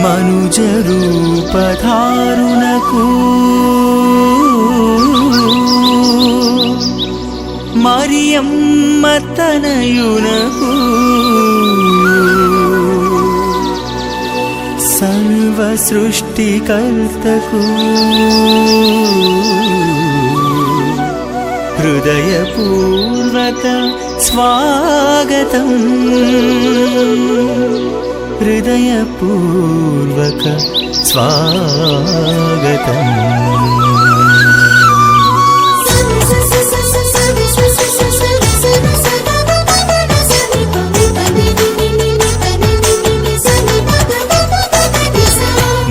మనుజ రూపధారునకు మరియమ్మ తనయునకు సృష్టికర్తకు హృదయపూర్వక స్వాగతం. హృదయపూర్వక స్వాగతం.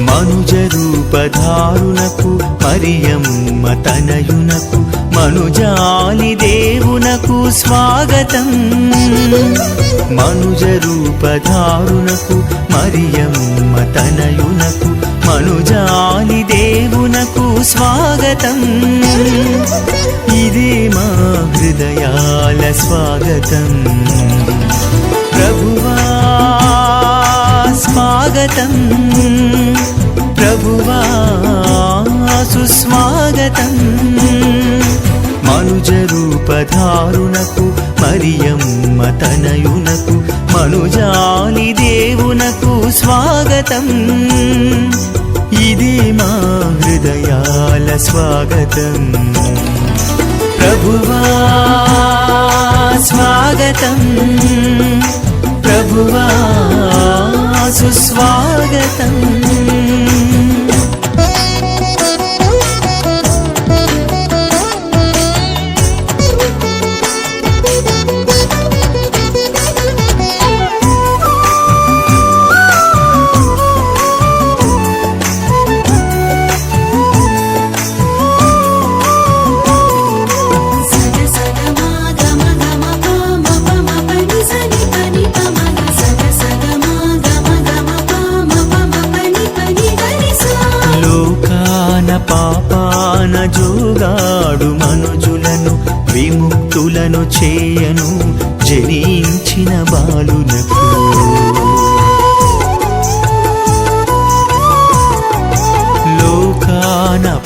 మనుజరు కృపధారునకు మరియమ్మ తనయునకు మనుజాలి దేవునకు స్వాగతం. మనుజ రూపధారునకు మరియమ్మ తనయునకు మనుజాలి దేవునకు స్వాగతం. ఇదే మా హృదయాల స్వాగతం. ప్రభువా స్వాగతం. ప్రభువా సుస్వాగతం. మనుజ రూపధారునకు మరియమ్మ తనయునకు మనుజాలి దేవునకు స్వాగతం. ఇదే మా హృదయాల స్వాగతం. ప్రభువా స్వాగతం. ప్రభువా సుస్వాగతం.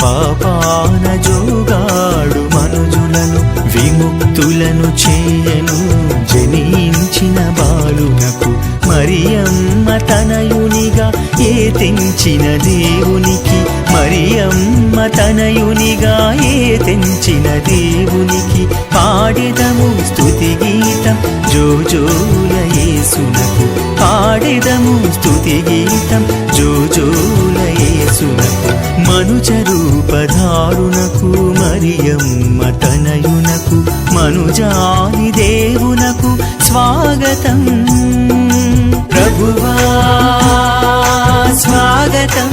పాపాన జోగాడు మనుజులను విముక్తులను చేయను. జనించిన బాలునకు మరియమ్మ తనయునిగా ఏ తెంచిన దేవునికి మరియమ్మ తనయునిగా ఏ తెంచిన దేవునికి పాడెదము స్థుతి గీతం జోజోల యేసునకు. పాడెదము స్తుతి గీతం జోజోల యేసునకు. మనుజరూపధారునకు మరియమ్మ తనయునకు మనుజాని దేవునకు స్వాగతం. ప్రభువా స్వాగతం.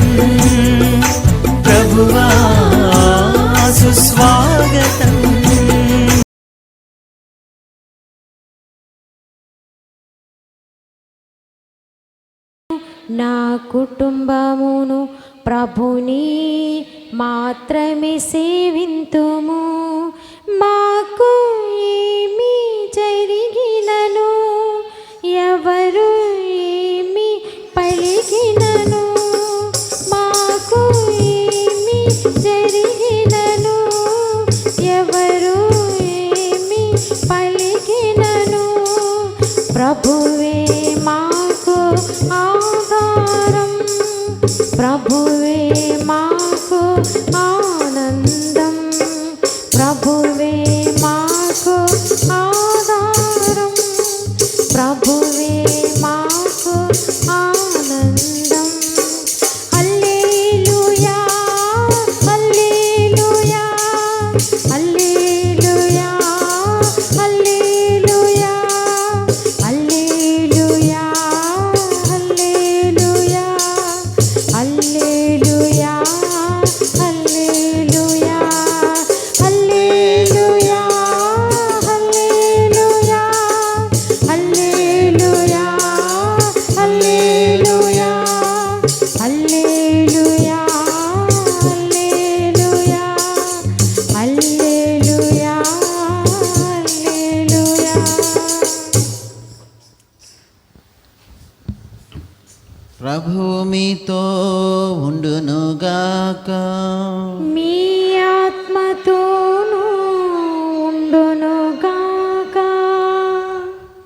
ప్రభువా సుస్వాగతం. నా కుటుంబమును ప్రభుని మాత్రమే సేవింతుము. మాకు ఏమీ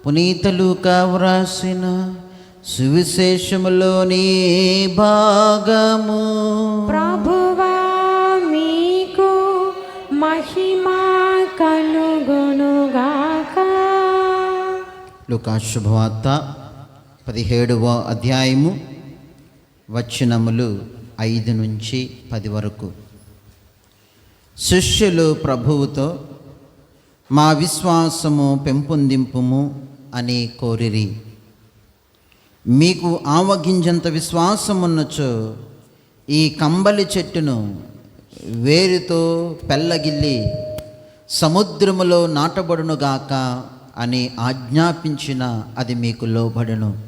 పునీతలు కావరాసిన సువిశేషములోని భాగము. ప్రభువా మీకు మహిమ కలుగునుగాక. లుకా శుభవార్త పదిహేడవ అధ్యాయము వచనములు ఐదు నుంచి పది వరకు. శిష్యులు ప్రభువుతో మా విశ్వాసము పెంపొందింపుము అని కోరిరి. మీకు ఆవగింజంత విశ్వాసమున్నచో ఈ కంబలి చెట్టును వేరుతో పెళ్ళగిల్లి సముద్రములో నాటబడునుగాక అని ఆజ్ఞాపించిన అది మీకు లోబడును.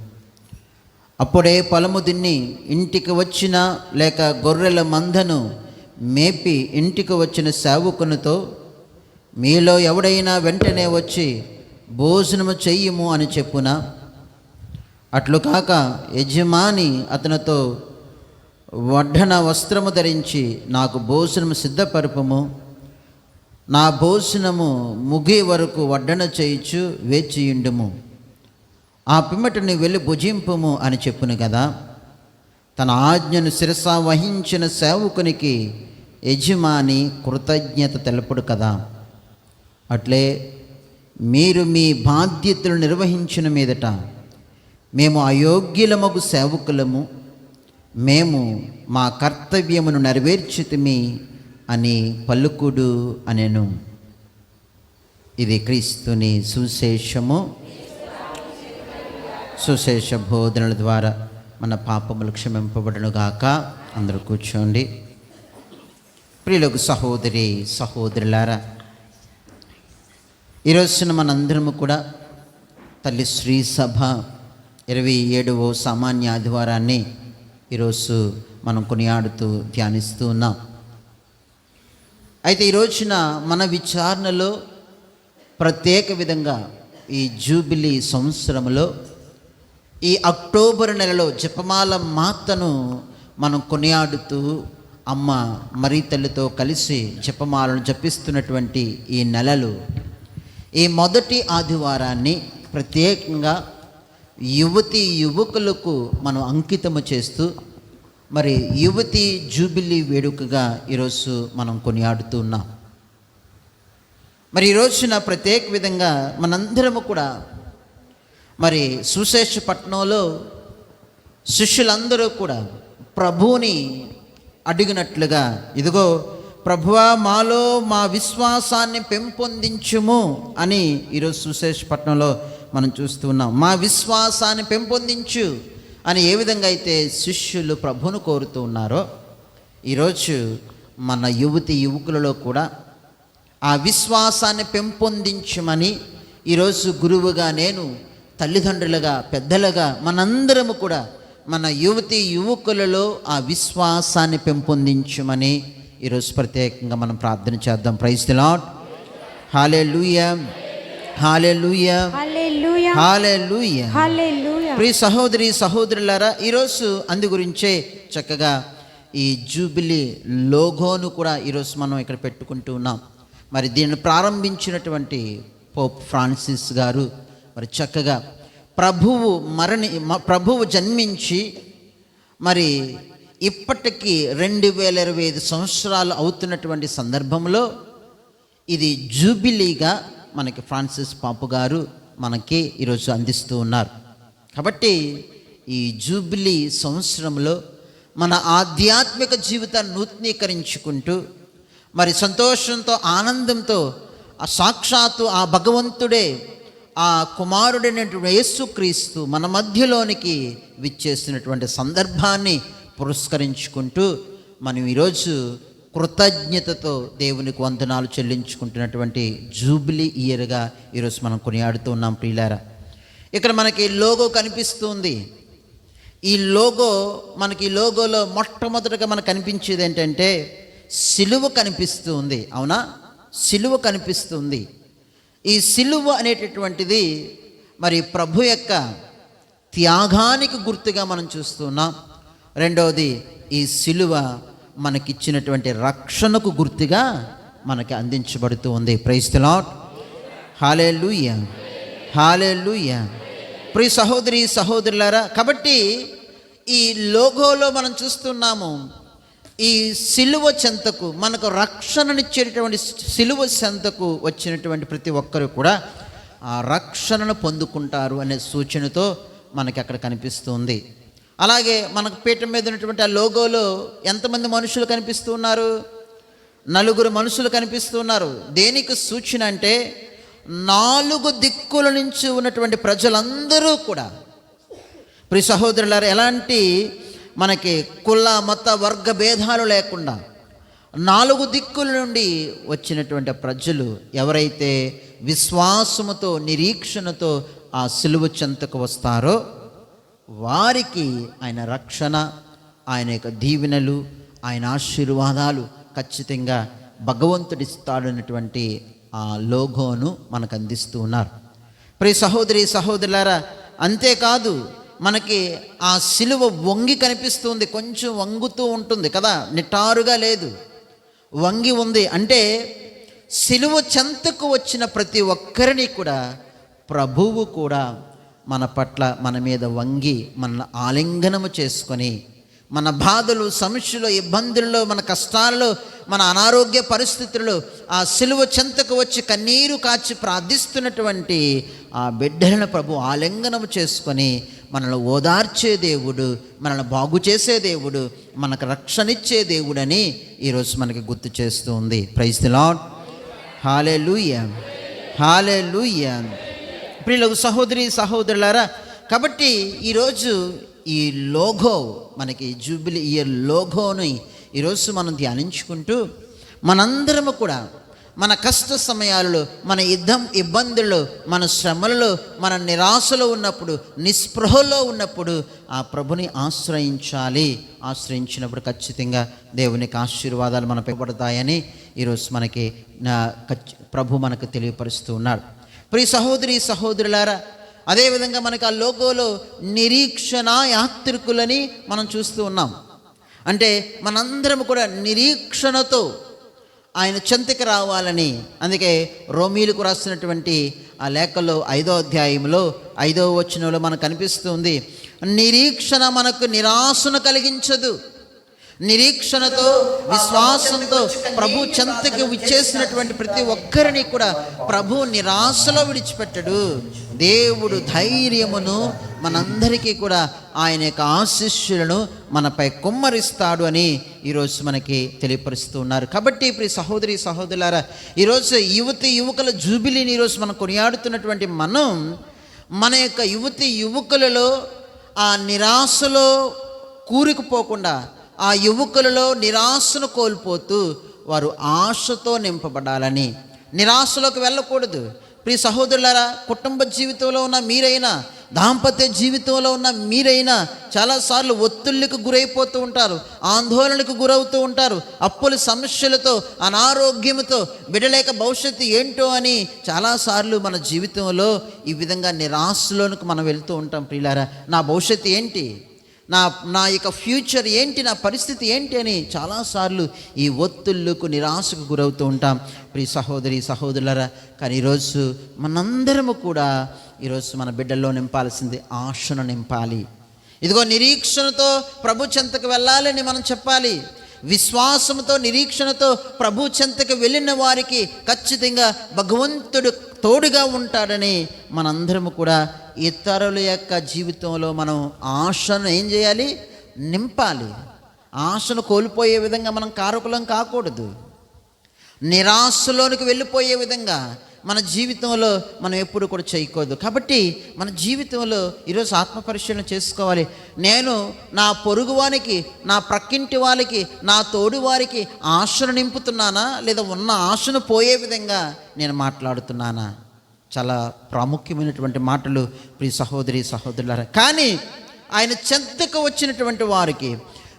అప్పుడే పొలము దిన్ని ఇంటికి వచ్చిన లేక గొర్రెల మందను మేపి ఇంటికి వచ్చిన సేవకునితో మీలో ఎవడైనా వెంటనే వచ్చి భోజనము చెయ్యము అని చెప్పున అట్లు కాక యజమాని అతనితో వడ్డన వస్త్రము ధరించి నాకు భోజనము సిద్ధపరపము. నా భోజనము ముగి వరకు వడ్డన చేయించు వేచియుండుము. ఆ పిమ్మటిని వెళ్ళి భుజింపుము అని చెప్పును కదా. తన ఆజ్ఞను శిరస వహించిన సేవకునికి యజమాని కృతజ్ఞత తెలపడు కదా. అట్లే మీరు మీ బాధ్యతలు నిర్వహించిన మీదట మేము అయోగ్యులమగు సేవకులము మేము మా కర్తవ్యమును నెరవేర్చితిమి అని పలుకుడు అనెను. ఇది క్రీస్తుని సుశేషము. సుశేష బోధనల ద్వారా మన పాపములు క్షమింపబడనుగాక అందరూ కూర్చోండి. ప్రియులకు సహోదరి సహోదరులారా ఈరోజున మనందరము కూడా తల్లి శ్రీ సభ ఇరవై ఏడవ సామాన్య ఆదివారాన్ని ఈరోజు మనం కొనియాడుతూ ధ్యానిస్తూ ఉన్నాం. అయితే ఈ రోజున మన విచారణలో ప్రత్యేక విధంగా ఈ జూబిలీ సంవత్సరంలో ఈ అక్టోబర్ నెలలో జపమాల మాతను మనం కొనియాడుతూ అమ్మ మరీ తల్లితో కలిసి జపమాలను జపిస్తున్నటువంటి ఈ నెలలు ఈ మొదటి ఆదివారాన్ని ప్రత్యేకంగా యువతి యువకులకు మనం అంకితము చేస్తూ మరి యువతి జూబిలీ వేడుకగా ఈరోజు మనం కొనియాడుతూ ఉన్నాం. మరి ఈ ప్రత్యేక విధంగా మనందరము కూడా మరి సుశేషపట్నంలో శిష్యులందరూ కూడా ప్రభువుని అడిగినట్లుగా ఇదిగో ప్రభువా మాలో మా విశ్వాసాన్ని పెంపొందించుము అని ఈరోజు సుశేషపట్నంలో మనం చూస్తూ ఉన్నాం. మా విశ్వాసాన్ని పెంపొందించు అని ఏ విధంగా అయితే శిష్యులు ప్రభును కోరుతూ ఉన్నారో ఈరోజు మన యువతి యువకులలో కూడా ఆ విశ్వాసాన్ని పెంపొందించమని ఈరోజు గురువుగా నేను తల్లిదండ్రులుగా పెద్దలుగా మనందరము కూడా మన యువతి యువకులలో ఆ విశ్వాసాన్ని పెంపొందించమని ఈరోజు ప్రత్యేకంగా మనం ప్రార్థన చేద్దాం. ప్రైజ్ ది లాడ్ హాలే లూయ హాలే లూయ హాలే లూయ ప్రియ సహోదరి సహోదరులారా ఈరోజు అందు గురించే చక్కగా ఈ జూబిలీ లోగోను కూడా ఈరోజు మనం ఇక్కడ పెట్టుకుంటూ ఉన్నాం. మరి దీన్ని ప్రారంభించినటువంటి పోప్ ఫ్రాన్సిస్ గారు మరి చక్కగా ప్రభువు మరణి ప్రభువు జన్మించి మరి ఇప్పటికీ రెండు వేల ఇరవై ఐదు సంవత్సరాలు అవుతున్నటువంటి సందర్భంలో ఇది జూబిలీగా మనకి ఫ్రాన్సిస్ పాపు గారు మనకి ఈరోజు అందిస్తూ ఉన్నారు. కాబట్టి ఈ జూబిలీ సంవత్సరంలో మన ఆధ్యాత్మిక జీవితాన్ని నూతనీకరించుకుంటూ మరి సంతోషంతో ఆనందంతో ఆ సాక్షాత్తు ఆ భగవంతుడే ఆ కుమారుడైనటువంటి యేసుక్రీస్తు మన మధ్యలోనికి విచ్చేసినటువంటి సందర్భాన్ని పురస్కరించుకుంటూ మనం ఈరోజు కృతజ్ఞతతో దేవునికి వందనాలు చెల్లించుకుంటున్నటువంటి జూబిలీ ఇయర్గా ఈరోజు మనం కొనియాడుతూ ఉన్నాం ప్రియులారా. ఇక్కడ మనకి లోగో కనిపిస్తుంది. ఈ లోగో మనకి లోగోలో మొట్టమొదటిగా మనకు కనిపించేది ఏంటంటే సిలువ కనిపిస్తుంది. అవునా? సిలువ కనిపిస్తుంది. ఈ సిలువ అనేటటువంటిది మరి ప్రభు యొక్క త్యాగానికి గుర్తుగా మనం చూస్తున్నాం రెండవది ఈ సిలువ మనకిచ్చినటువంటి రక్షణకు గుర్తుగా మనకి అందించబడుతూ ఉంది. ప్రైస్ ది లాట్ హాలే లూయ హాలే లూయ ప్రియ సహోదరి సహోదరులారా కాబట్టి ఈ లోగోలో మనం చూస్తున్నాము ఈ సిలువ చెంతకు మనకు రక్షణనిచ్చేటటువంటి సిలువ చెంతకు వచ్చినటువంటి ప్రతి ఒక్కరు కూడా ఆ రక్షణను పొందుకుంటారు అనే సూచనతో మనకి అక్కడ కనిపిస్తుంది అలాగే మనకు పీఠం మీద ఉన్నటువంటి ఆ లోగోలో ఎంతమంది మనుషులు కనిపిస్తూ ఉన్నారు? నలుగురు మనుషులు కనిపిస్తున్నారు దేనికి సూచన అంటే నాలుగు దిక్కుల నుంచి ఉన్నటువంటి ప్రజలందరూ కూడా. ప్రి సహోదరులారు ఎలాంటి మనకి కుల మత వర్గ భేదాలు లేకుండా నాలుగు దిక్కుల నుండి వచ్చినటువంటి ప్రజలు ఎవరైతే విశ్వాసముతో నిరీక్షణతో ఆ సిలువ చెంతకు వస్తారో వారికి ఆయన రక్షణ ఆయన యొక్క దీవెనలు ఆయన ఆశీర్వాదాలు ఖచ్చితంగా భగవంతుడిస్తాడన్నటువంటి ఆ లోగోను మనకు అందిస్తూ ఉన్నారు. ప్రియ సహోదరి సహోదరులారా అంతేకాదు మనకి ఆ సిలువ వంగి కనిపిస్తుంది కొంచెం వంగుతూ ఉంటుంది కదా నిటారుగా లేదు. వంగి ఉంది అంటే సిలువ చెంతకు వచ్చిన ప్రతి ఒక్కరిని కూడా ప్రభువు కూడా మన పట్ల మన మీద వంగి మన ఆలింగనము చేసుకొని మన బాధలు సమస్యలు ఇబ్బందుల్లో మన కష్టాలలో మన అనారోగ్య పరిస్థితుల్లో ఆ సిలువ చెంతకు వచ్చి కన్నీరు కాచి ప్రార్థిస్తున్నటువంటి ఆ బిడ్డలను ప్రభు ఆలింగనము చేసుకొని మనల్ని ఓదార్చే దేవుడు మనల్ని బాగు చేసే దేవుడు మనకు రక్షణిచ్చే దేవుడని ఈరోజు మనకి గుర్తు చేస్తూ ఉంది. ప్రైజ్ ది లాడ్ హాలే లూయ హాలే లూయ ప్రియులకు సహోదరి సహోదరులారా కాబట్టి ఈరోజు ఈ లోగో మనకి జూబిలీ ఇయర్ లోగోని ఈరోజు మనం ధ్యానించుకుంటూ మనందరము కూడా మన కష్ట సమయాలలో మన యుద్ధం ఇబ్బందుల్లో మన శ్రమలలో మన నిరాశలో ఉన్నప్పుడు నిస్పృహలో ఉన్నప్పుడు ఆ ప్రభుని ఆశ్రయించాలి. ఆశ్రయించినప్పుడు ఖచ్చితంగా దేవునికి ఆశీర్వాదాలు మన పడతాయని ఈరోజు మనకి ప్రభు మనకు తెలియపరుస్తూ ఉన్నాడు. ప్రియ సహోదరి సహోదరులారా అదేవిధంగా మనకు ఆ లోగోలో నిరీక్షణ యాత్రికులని మనం చూస్తూ ఉన్నాం. అంటే మనందరం కూడా నిరీక్షణతో ఆయన చెంతకి రావాలని అందుకే రోమీలకు రాసినటువంటి ఆ లేఖలో ఐదో అధ్యాయంలో ఐదో వచనంలో మనకు కనిపిస్తుంది నిరీక్షణ మనకు నిరాశను కలిగించదు. నిరీక్షణతో విశ్వాసంతో ప్రభు చెంతకి విచ్చేసినటువంటి ప్రతి ఒక్కరిని కూడా ప్రభు నిరాశలో విడిచిపెట్టడు. దేవుడు ధైర్యమును మనందరికీ కూడా ఆయన యొక్క ఆశిష్యులను మనపై కుమ్మరిస్తాడు అని ఈరోజు మనకి తెలియపరుస్తూ ఉన్నారు. కాబట్టి ఇప్పుడు సహోదరి సహోదరులారా ఈరోజు యువతి యువకుల జూబిలీని ఈరోజు మనం కొనియాడుతున్నటువంటి మనం మన యొక్క యువతి యువకులలో ఆ నిరాశలో కూరుకుపోకుండా ఆ యువకులలో నిరాశను కోల్పోతూ వారు ఆశతో నింపబడాలని. నిరాశలోకి వెళ్ళకూడదు. ప్రియ సహోదరులారా కుటుంబ జీవితంలో ఉన్న మీరైనా దాంపత్య జీవితంలో ఉన్న మీరైనా చాలాసార్లు ఒత్తిళ్ళకు గురైపోతూ ఉంటారు ఆందోళనకు గురవుతూ ఉంటారు అప్పుల సమస్యలతో అనారోగ్యంతో విడలేక భవిష్యత్తు ఏంటో అని చాలాసార్లు మన జీవితంలో ఈ విధంగా నిరాశలోనికి మనం వెళ్తూ ఉంటాం ప్రియులారా. నా భవిష్యత్తు ఏంటి? నా నా యొక్క ఫ్యూచర్ ఏంటి నా పరిస్థితి ఏంటి అని చాలాసార్లు ఈ ఒత్తిళ్ళకు నిరాశకు గురవుతూ ఉంటాం. ప్రియ సహోదరి సహోదరులరా కానీ ఈరోజు మనందరము కూడా ఈరోజు మన బిడ్డల్లో నింపాల్సింది ఆశను నింపాలి. ఇదిగో నిరీక్షణతో ప్రభు చెంతకు వెళ్ళాలని మనం చెప్పాలి. విశ్వాసంతో నిరీక్షణతో ప్రభు చెంతకు వెళ్ళిన వారికి ఖచ్చితంగా భగవంతుడు తోడుగా ఉంటాడని మనందరము కూడా ఇతరుల యొక్క జీవితంలో మనం ఆశను ఏం చేయాలి? నింపాలి. ఆశను కోల్పోయే విధంగా మనం కారకులం కాకూడదు. నిరాశలోనికి వెళ్ళిపోయే విధంగా మన జీవితంలో మనం ఎప్పుడు కూడా చేయకూడదు. కాబట్టి మన జీవితంలో ఈరోజు ఆత్మపరిశీలన చేసుకోవాలి. నేను నా పొరుగువానికి నా ప్రక్కింటి వారికి నా తోడు వారికి ఆశను నింపుతున్నానా? లేదా ఉన్న ఆశను పోయే విధంగా నేను మాట్లాడుతున్నానా? చాలా ప్రాముఖ్యమైనటువంటి మాటలు ప్రియ సహోదరి సహోదరులారా. కానీ ఆయన చెంతకు వచ్చినటువంటి వారికి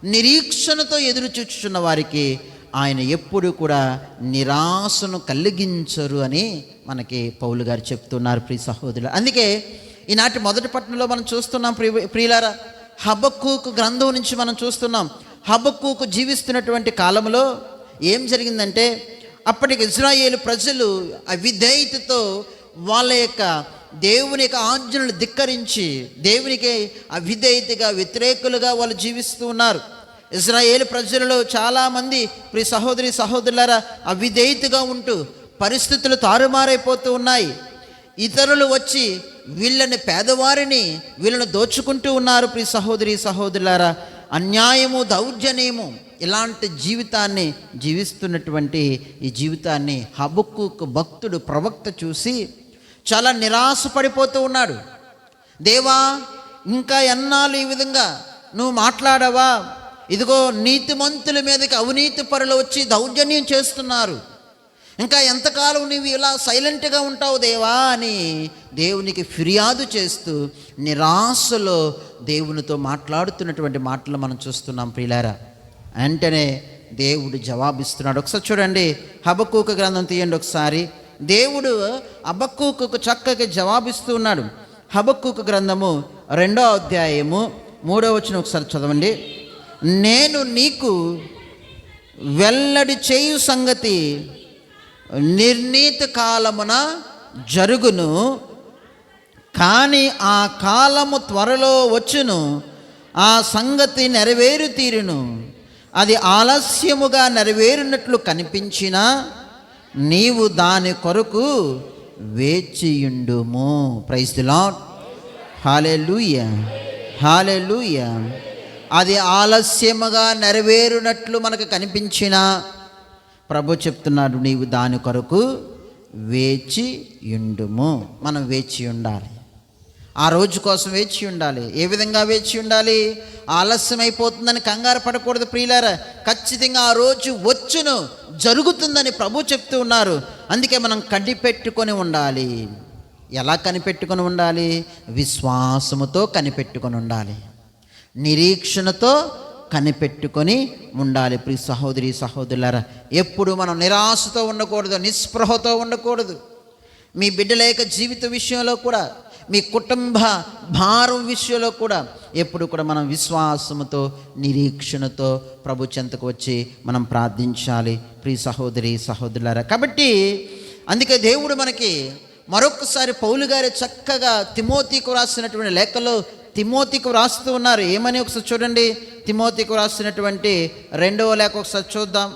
నిరీక్షణతో ఎదురు చూచుచున్న వారికి ఆయన ఎప్పుడు కూడా నిరాశను కలిగించరు అని మనకి పౌలు గారు చెప్తున్నారు ప్రియ సహోదరులు అందుకే ఈనాటి మొదటి పట్టణంలో మనం చూస్తున్నాం ప్రియ ప్రియులారా. హబక్కుకు గ్రంథం నుంచి మనం చూస్తున్నాం. హబక్కుకు జీవిస్తున్నటువంటి కాలంలో ఏం జరిగిందంటే అప్పటికి ఇజ్రాయేల్ ప్రజలు అవిధేయతతో వాళ్ళ యొక్క దేవుని యొక్క ఆజ్ఞలను ధిక్కరించి దేవునికి అవిధేయతగా వ్యతిరేకులుగా వాళ్ళు జీవిస్తూ ఉన్నారు. ఇజ్రాయేల్ ప్రజలలో చాలామంది ప్రి సహోదరి సహోదరులారా అవిధేయతగా ఉంటూ పరిస్థితులు తారుమారైపోతూ ఉన్నాయి. ఇతరులు వచ్చి వీళ్ళని పేదవారిని వీళ్ళని దోచుకుంటూ ఉన్నారు ప్రి సహోదరి సహోదరులారా. అన్యాయము దౌర్జన్యము ఇలాంటి జీవితాన్ని జీవిస్తున్నటువంటి ఈ జీవితాన్ని హబుక్కు భక్తుడు ప్రవక్త చూసి చాలా నిరాశపడిపోతూ ఉన్నాడు. దేవా ఇంకా ఎన్నాళ్ళు ఈ విధంగా నువ్వు మాట్లాడవా? ఇదిగో నీతిమంతుల మీదకి అవినీతి పరులు వచ్చి దౌర్జన్యం చేస్తున్నారు. ఇంకా ఎంతకాలం నీవు ఇలా సైలెంట్గా ఉంటావు దేవా? అని దేవునికి ఫిర్యాదు చేస్తూ నిరాశలో దేవునితో మాట్లాడుతున్నటువంటి మాటలు మనం చూస్తున్నాం ప్రియులారా. వెంటనే దేవుడు జవాబిస్తున్నాడు. ఒకసారి చూడండి. హబకూక గ్రంథం తీయండి ఒకసారి. దేవుడు అబక్కుకు చక్కగా జవాబిస్తూ ఉన్నాడు. హబక్కుకు గ్రంథము రెండో అధ్యాయము మూడో వచ్చిన ఒకసారి చదవండి. నేను నీకు వెల్లడి చేయు సంగతి నిర్ణీత కాలమున జరుగును కానీ ఆ కాలము త్వరలో వచ్చును ఆ సంగతి నెరవేరు తీరును. అది ఆలస్యముగా నెరవేరినట్లు కనిపించినా నీవు దాని కొరకు వేచియుండుము. ప్రైజ్ హాలే లూయ హాలే లూయ అది ఆలస్యముగా నెరవేరునట్లు మనకు కనిపించిన ప్రభు చెప్తున్నాడు నీవు దాని కొరకు వేచి ఉండుము మనం వేచి ఉండాలి ఆ రోజు కోసం వేచి ఉండాలి. ఏ విధంగా వేచి ఉండాలి? ఆలస్యం అయిపోతుందని కంగారు పడకూడదు ప్రియులారా. ఖచ్చితంగా ఆ రోజు వచ్చును జరుగుతుందని ప్రభు చెప్తూ ఉన్నారు. అందుకే మనం కనిపెట్టుకొని ఉండాలి. ఎలా కనిపెట్టుకొని ఉండాలి? విశ్వాసముతో కనిపెట్టుకొని ఉండాలి. నిరీక్షణతో కనిపెట్టుకొని ఉండాలి ప్రియ సహోదరి సహోదరులారా. ఎప్పుడు మనం నిరాశతో ఉండకూడదు నిస్పృహతో ఉండకూడదు. మీ బిడ్డల యొక్క జీవిత విషయంలో కూడా మీ కుటుంబ భారం విషయంలో కూడా ఎప్పుడు కూడా మనం విశ్వాసముతో నిరీక్షణతో ప్రభు చెంతకు వచ్చి మనం ప్రార్థించాలి. ప్రియ సహోదరి సహోదరులారా కాబట్టి అందుకే దేవుడు మనకి మరొకసారి పౌలు గారి చక్కగా తిమోతికు రాసినటువంటి లేఖలో తిమోతికు రాస్తూ ఉన్నారు. ఏమని ఒకసారి చూడండి. తిమోతికు రాసినటువంటి రెండవ లేఖ ఒకసారి చూద్దాం.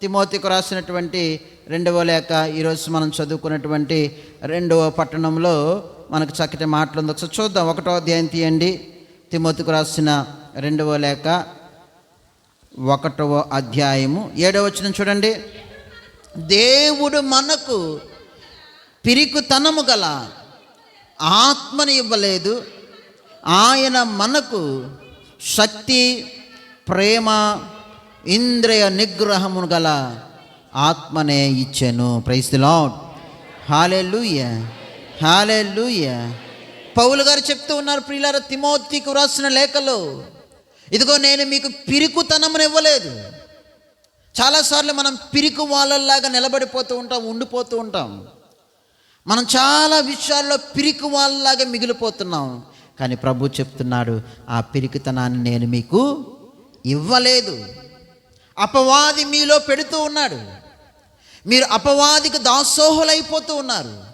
తిమోతికు రాసినటువంటి రెండవ లేఖ ఈరోజు మనం చదువుకున్నటువంటి రెండవ పట్టణంలో మనకు చక్కటి మాటలు ఉంది. ఒకసారి చూద్దాం. ఒకటో అధ్యాయం తీయండి. తిమోతికు రాసిన రెండవ లేఖ ఒకటవ అధ్యాయము. ఏడవ వచ్చిన చూడండి. దేవుడు మనకు పిరికుతనము గల ఆత్మని ఇవ్వలేదు. ఆయన మనకు శక్తి ప్రేమ ఇంద్రియ నిగ్రహము గల ఆత్మనే ఇచ్చాను. ప్రైస్ ది లాడ్ హాలే లూయ పౌలు గారు చెప్తూ ఉన్నారు ప్రియులార తిమోతికి వ్రాసిన లేఖలో ఇదిగో నేను మీకు పిరికుతనమును ఇవ్వలేదు. చాలాసార్లు మనం పిరికి వాళ్ళలాగా నిలబడిపోతూ ఉంటాం ఉండిపోతూ ఉంటాం. మనం చాలా విషయాల్లో పిరికి వాళ్ళలాగా మిగిలిపోతున్నాం. కానీ ప్రభు చెప్తున్నాడు ఆ పిరికితనాన్ని నేను మీకు ఇవ్వలేదు. అపవాది మీలో పెడుతూ ఉన్నాడు. మీరు అపవాదికి దాసోహులైపోతూ ఉన్నారు.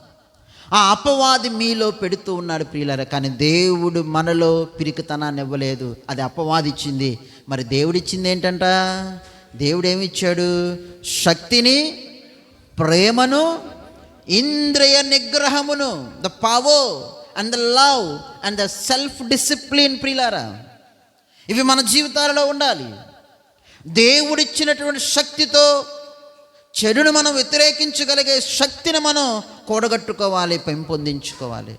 ఆ అపవాది మీలో పెడుతూ ఉన్నాడు ప్రియులర కానీ దేవుడు మనలో పిరికితనాన్ని ఇవ్వలేదు. అది అపవాది ఇచ్చింది. మరి దేవుడిచ్చింది ఏంటంట? దేవుడు ఏమిచ్చాడు శక్తిని ప్రేమను ఇంద్రియ నిగ్రహమును the power and the love and the self discipline ప్రియులారా. ఇవి మన జీవితాలలో ఉండాలి. దేవుడిచ్చినటువంటి శక్తితో చెడును మనం వ్యతిరేకించగలిగే శక్తిని మనం కూడగట్టుకోవాలి పెంపొందించుకోవాలి.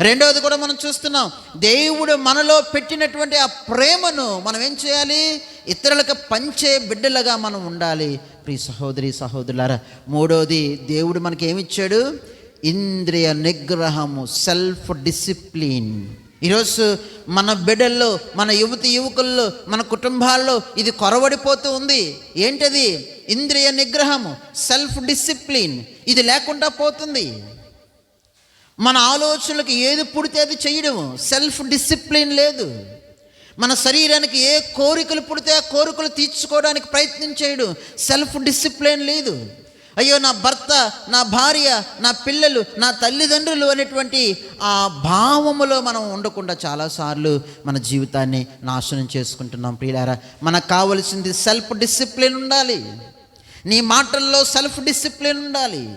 రెండవది కూడా మనం చూస్తున్నాం దేవుడు మనలో పెట్టినటువంటి ఆ ప్రేమను మనం ఏం చేయాలి? ఇతరులకు పంచే బిడ్డలుగా మనం ఉండాలి. ప్రియ సహోదరి సహోదరులారా మూడోది దేవుడు మనకి ఏమిచ్చాడు ఇంద్రియ నిగ్రహము సెల్ఫ్ డిసిప్లిన్ ఈరోజు మన బిడ్డల్లో మన యువతి యువకుల్లో మన కుటుంబాల్లో ఇది కొరవడిపోతూ ఉంది. ఏంటది? ఇంద్రియ నిగ్రహము సెల్ఫ్ డిసిప్లిన్ ఇది లేకుండా పోతుంది. మన ఆలోచనలకు ఏది పుడితే అది చేయడము సెల్ఫ్ డిసిప్లిన్ లేదు. మన శరీరానికి ఏ కోరికలు పుడితే ఆ కోరికలు తీర్చుకోవడానికి ప్రయత్నం చేయడం సెల్ఫ్ డిసిప్లిన్ లేదు. అయ్యో నా భర్త నా భార్య నా పిల్లలు నా తల్లిదండ్రులు అనేటువంటి ఆ భావములో మనం ఉండకుండా చాలాసార్లు మన జీవితాన్ని నాశనం చేసుకుంటున్నాం ప్రియులారా. మనకు కావలసింది సెల్ఫ్ డిసిప్లిన్ ఉండాలి. నీ మాటల్లో సెల్ఫ్ డిసిప్లిన్ ఉండాలి.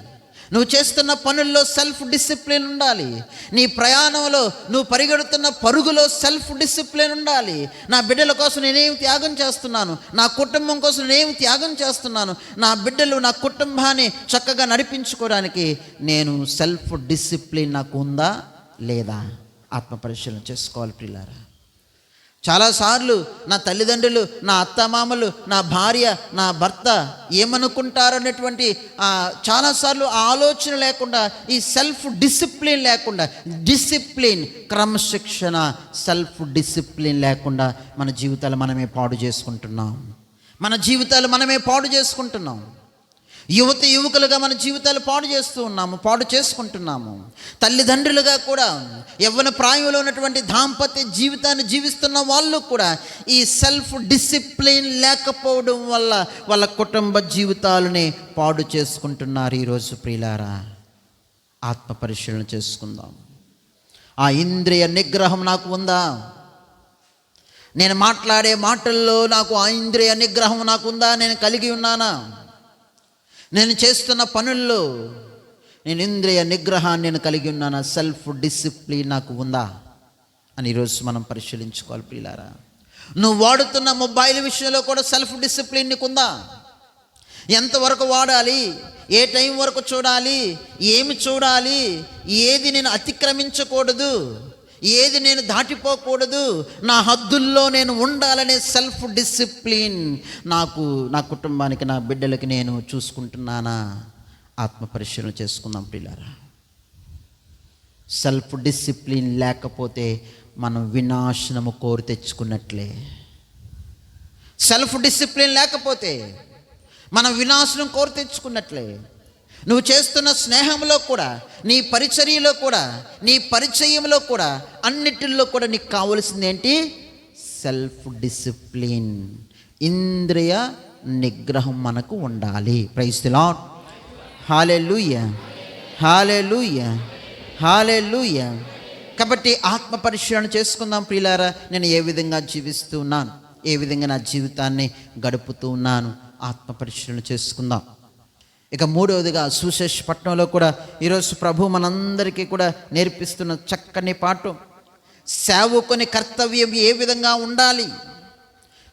నువ్వు చేస్తున్న పనుల్లో సెల్ఫ్ డిసిప్లిన్ ఉండాలి. నీ ప్రయాణంలో నువ్వు పరిగెడుతున్న పరుగులో సెల్ఫ్ డిసిప్లిన్ ఉండాలి. నా బిడ్డల కోసం నేనేం త్యాగం చేస్తున్నాను? నా కుటుంబం కోసం నేనేం త్యాగం చేస్తున్నాను? నా బిడ్డలు నా కుటుంబాన్ని చక్కగా నడిపించుకోవడానికి నేను సెల్ఫ్ డిసిప్లిన్ నాకు ఉందా? లేదా? ఆత్మ పరిశీలన చేసుకోవాలి పిల్లారా చాలాసార్లు నా తల్లిదండ్రులు నా అత్తమామలు నా భార్య నా భర్త ఏమనుకుంటారు అనేటువంటి చాలాసార్లు ఆలోచన లేకుండా ఈ సెల్ఫ్ డిసిప్లిన్ లేకుండా డిసిప్లిన్ క్రమశిక్షణ సెల్ఫ్ డిసిప్లిన్ లేకుండా మన జీవితాలు మనమే పాడు చేసుకుంటున్నాం. మన జీవితాలు మనమే పాడు చేసుకుంటున్నాం. యువత యువకులుగా మన జీవితాలు పాడు చేస్తూ ఉన్నాము పాడు చేసుకుంటున్నాము. తల్లిదండ్రులుగా కూడా యవ్వన ప్రాయంలో ఉన్నటువంటి దాంపత్య జీవితాన్ని జీవిస్తున్న వాళ్ళు కూడా ఈ సెల్ఫ్ డిసిప్లిన్ లేకపోవడం వల్ల వాళ్ళ కుటుంబ జీవితాలని పాడు చేసుకుంటున్నారు ఈరోజు ప్రియులారా. ఆత్మ పరిశీలన చేసుకుందాం. ఆ ఇంద్రియ నిగ్రహం నాకు ఉందా? నేను మాట్లాడే మాటల్లో నాకు ఆ ఇంద్రియ నిగ్రహం నాకు ఉందా? నేను కలిగి ఉన్నానా? నేను చేస్తున్న పనుల్లో నేను ఇంద్రియ నిగ్రహాన్ని నేను కలిగి ఉన్నాను? సెల్ఫ్ డిసిప్లిన్ నాకు ఉందా? అని ఈరోజు మనం పరిశీలించుకోవాలి పిల్లారా నువ్వు వాడుతున్న మొబైల్ విషయంలో కూడా సెల్ఫ్ డిసిప్లిన్ నీకు ఉందా? ఎంతవరకు వాడాలి? ఏ టైం వరకు చూడాలి? ఏమి చూడాలి? ఏది నేను అతిక్రమించకూడదు? ఏది నేను దాటిపోకూడదు. నా హద్దుల్లో నేను ఉండాలనే సెల్ఫ్ డిసిప్లిన్ నాకు నా కుటుంబానికి నా బిడ్డలకి నేను చూసుకుంటున్నానా? ఆత్మ పరిశీలన చేసుకుందాం పిల్లారా సెల్ఫ్ డిసిప్లిన్ లేకపోతే మనం వినాశనము కోరి తెచ్చుకున్నట్లే. సెల్ఫ్ డిసిప్లిన్ లేకపోతే మనం వినాశనం కోరి తెచ్చుకున్నట్లే. నువ్వు చేస్తున్న స్నేహంలో కూడా నీ పరిచర్యలో కూడా నీ పరిచయంలో కూడా అన్నిటిల్లో కూడా నీకు కావలసింది ఏంటి? సెల్ఫ్ డిసిప్లిన్ ఇంద్రియ నిగ్రహం మనకు ఉండాలి. ప్రైజ్ లాట్ హాలే లూయ హాలే లూయ హాలే లూయ కాబట్టి ఆత్మ పరిశీలన చేసుకుందాం ప్రియులారా. నేను ఏ విధంగా జీవిస్తూ ఉన్నాను? ఏ విధంగా నా జీవితాన్ని గడుపుతూ ఉన్నాను? ఆత్మ పరిశీలన చేసుకుందాం. ఇక మూడవదిగా సుశేష్ పట్నంలో కూడా ఈరోజు ప్రభు మనందరికీ కూడా నేర్పిస్తున్న చక్కని పాఠం సేవకుని కర్తవ్యం ఏ విధంగా ఉండాలి?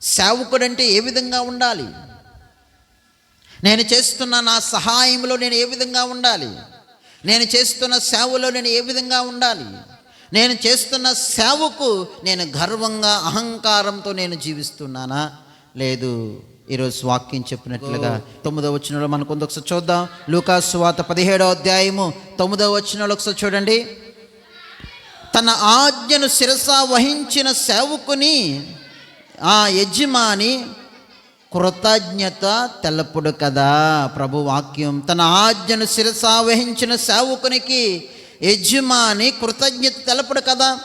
సేవకుడు అంటే ఏ విధంగా ఉండాలి? నేను చేస్తున్న నా సహాయంలో నేను ఏ విధంగా ఉండాలి? నేను చేస్తున్న సేవలో నేను ఏ విధంగా ఉండాలి? నేను చేస్తున్న సేవకు నేను గర్వంగా అహంకారంతో నేను జీవిస్తున్నానా? లేదు. ఈరోజు వాక్యం చెప్పినట్లుగా తొమ్మిదవ వచనంలో మనకు ఉంది ఒకసారి చూద్దాం. లూకాసు వాత పదిహేడవ అధ్యాయము తొమ్మిదవ వచనంలో ఒకసారి చూడండి. తన ఆజ్ఞను శిరస వహించిన సేవకుని ఆ యజమాని కృతజ్ఞత తెలపుడు కదా ప్రభు వాక్యం. తన ఆజ్ఞను శిరస వహించిన సేవకునికి యజమాని కృతజ్ఞత తెలపుడు కదా.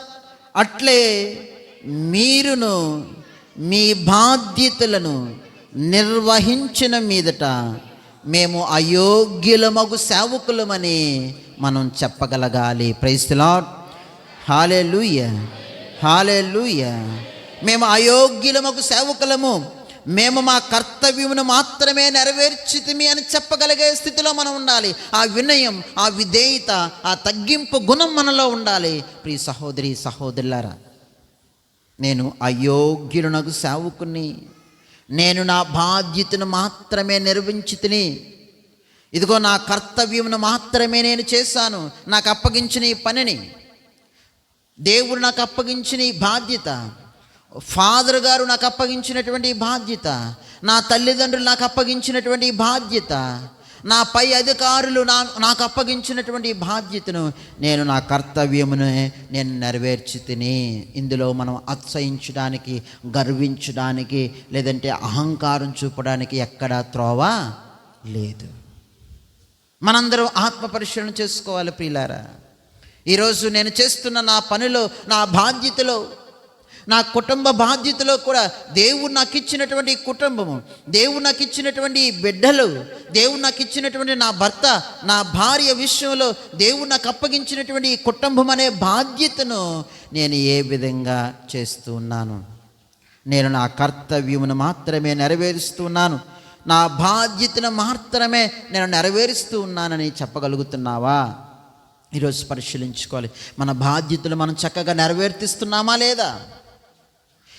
అట్లే మీరును మీ బాధ్యతలను నిర్వహించిన మీదట మేము అయోగ్యులమగు సేవకులమని మనం చెప్పగలగాలి. ప్రైస్తులాట్ హాలే లూయ హాలే లూయ మేము అయోగ్యులమగు సేవకులము. మేము మా కర్తవ్యమును మాత్రమే నెరవేర్చితిమి అని చెప్పగలిగే స్థితిలో మనం ఉండాలి. ఆ వినయం ఆ విధేయత ఆ తగ్గింపు గుణం మనలో ఉండాలి. ప్రియ సహోదరి సహోదరులారా నేను అయోగ్యునకు సేవకుని నేను నా బాధ్యతను మాత్రమే నిర్వహించి తిని ఇదిగో నా కర్తవ్యమును మాత్రమే నేను చేశాను. నాకు అప్పగించిన ఈ పనిని. దేవుడు నాకు అప్పగించిన ఈ బాధ్యత. ఫాదర్ గారు నాకు అప్పగించినటువంటి బాధ్యత. నా తల్లిదండ్రులు నాకు అప్పగించినటువంటి బాధ్యత. నా పై అధికారులు నా నాకు అప్పగించినటువంటి బాధ్యతను నేను నా కర్తవ్యమును నేను నెరవేర్చి తిని ఇందులో మనం అత్సహించడానికి గర్వించడానికి లేదంటే అహంకారం చూపడానికి ఎక్కడా త్రోవ లేదు. మనందరం ఆత్మ పరిశీలన చేసుకోవాలి ప్రియులారా. ఈరోజు నేను చేస్తున్న నా పనిలో నా బాధ్యతలో నా కుటుంబ బాధ్యతలో కూడా దేవుడు నాకు ఇచ్చినటువంటి కుటుంబము దేవుడు నాకు ఇచ్చినటువంటి బిడ్డలు దేవుడు నాకు ఇచ్చినటువంటి నా భర్త నా భార్య విషయంలో దేవుడు నాకు అప్పగించినటువంటి కుటుంబం అనే బాధ్యతను నేను ఏ విధంగా చేస్తూ ఉన్నాను? నేను నా కర్తవ్యమును మాత్రమే నెరవేరుస్తున్నాను నా బాధ్యతను మాత్రమే నేను నెరవేరుస్తూ ఉన్నానని చెప్పగలుగుతున్నావా? ఈరోజు పరిశీలించుకోవాలి. మన బాధ్యతలు మనం చక్కగా నెరవేర్తిస్తున్నామా లేదా?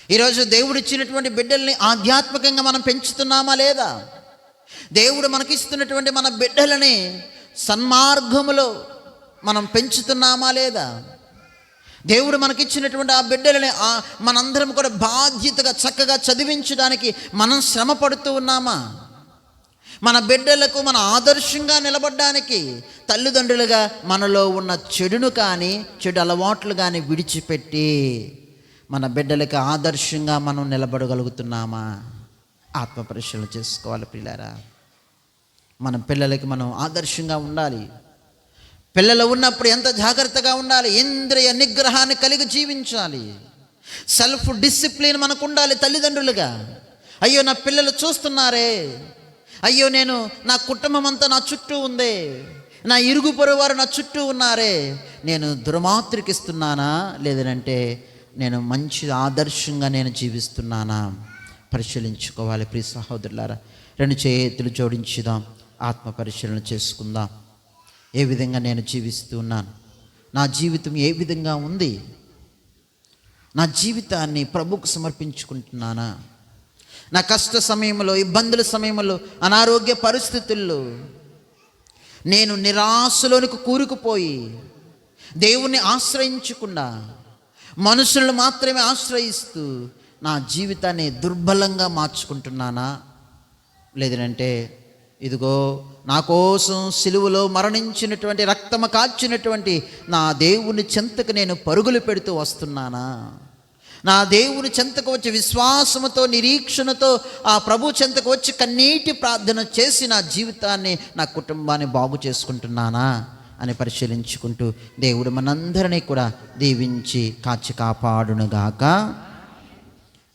ఈరోజు దేవుడు ఇచ్చినటువంటి బిడ్డల్ని ఆధ్యాత్మికంగా మనం పెంచుతున్నామా లేదా? దేవుడు మనకిస్తున్నటువంటి మన బిడ్డలని సన్మార్గములో మనం పెంచుతున్నామా లేదా? దేవుడు మనకిచ్చినటువంటి ఆ బిడ్డలని మనందరం కూడా బాధ్యతగా చక్కగా చదివించడానికి మనం శ్రమ పడుతూ ఉన్నామా? మన బిడ్డలకు మన ఆదర్శంగా నిలబడడానికి తల్లిదండ్రులుగా మనలో ఉన్న చెడును కానీ చెడు అలవాట్లు కానీ విడిచిపెట్టి మన బిడ్డలకు ఆదర్శంగా మనం నిలబడగలుగుతున్నామా? ఆత్మ పరిశీలన చేసుకోవాలి పిల్లారా. మన పిల్లలకి మనం ఆదర్శంగా ఉండాలి. పిల్లలు ఉన్నప్పుడు ఎంత జాగ్రత్తగా ఉండాలి? ఇంద్రియ నిగ్రహాన్ని కలిగి జీవించాలి. సెల్ఫ్ డిసిప్లిన్ మనకు ఉండాలి తల్లిదండ్రులుగా. అయ్యో నా పిల్లలు చూస్తున్నారే. అయ్యో నేను నా కుటుంబం అంతా నా చుట్టూ ఉంది. నా ఇరుగు పొరుగు వారు నా చుట్టూ ఉన్నారే. నేను దుర్మాతృకిస్తున్నానా లేదనంటే నేను మంచి ఆదర్శంగా నేను జీవిస్తున్నానా? పరిశీలించుకోవాలి. ప్రియ సహోదరులారా రెండు చేతులు జోడించుదాం. ఆత్మ పరిశీలన చేసుకుందాం. ఏ విధంగా నేను జీవిస్తున్నాను నా జీవితం ఏ విధంగా ఉంది? నా జీవితాన్ని ప్రభుకు సమర్పించుకుంటున్నానా? నా కష్ట సమయంలో ఇబ్బందుల సమయంలో అనారోగ్య పరిస్థితుల్లో నేను నిరాశలోనికి కూరుకుపోయి దేవుణ్ణి ఆశ్రయించకుండా మనుషులను మాత్రమే ఆశ్రయిస్తూ నా జీవితాన్ని దుర్బలంగా మార్చుకుంటున్నానా? లేదంటే ఇదిగో నా కోసం సిలువలో మరణించినటువంటి రక్తమ కాచినటువంటి నా దేవుని చెంతకు నేను పరుగులు పెడుతూ వస్తున్నానా? నా దేవుని చెంతకు వచ్చి విశ్వాసముతో నిరీక్షణతో ఆ ప్రభు చెంతకు వచ్చి కన్నీటి ప్రార్థన చేసి నా జీవితాన్ని నా కుటుంబాన్ని బాగు చేసుకుంటున్నానా? అని పరిశీలించుకుంటూ దేవుడు మనందరినీ కూడా దీవించి కాచి కాపాడునుగాక.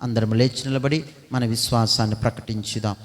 అందరం లేచి నిలబడి మన విశ్వాసాన్ని ప్రకటించుదాం.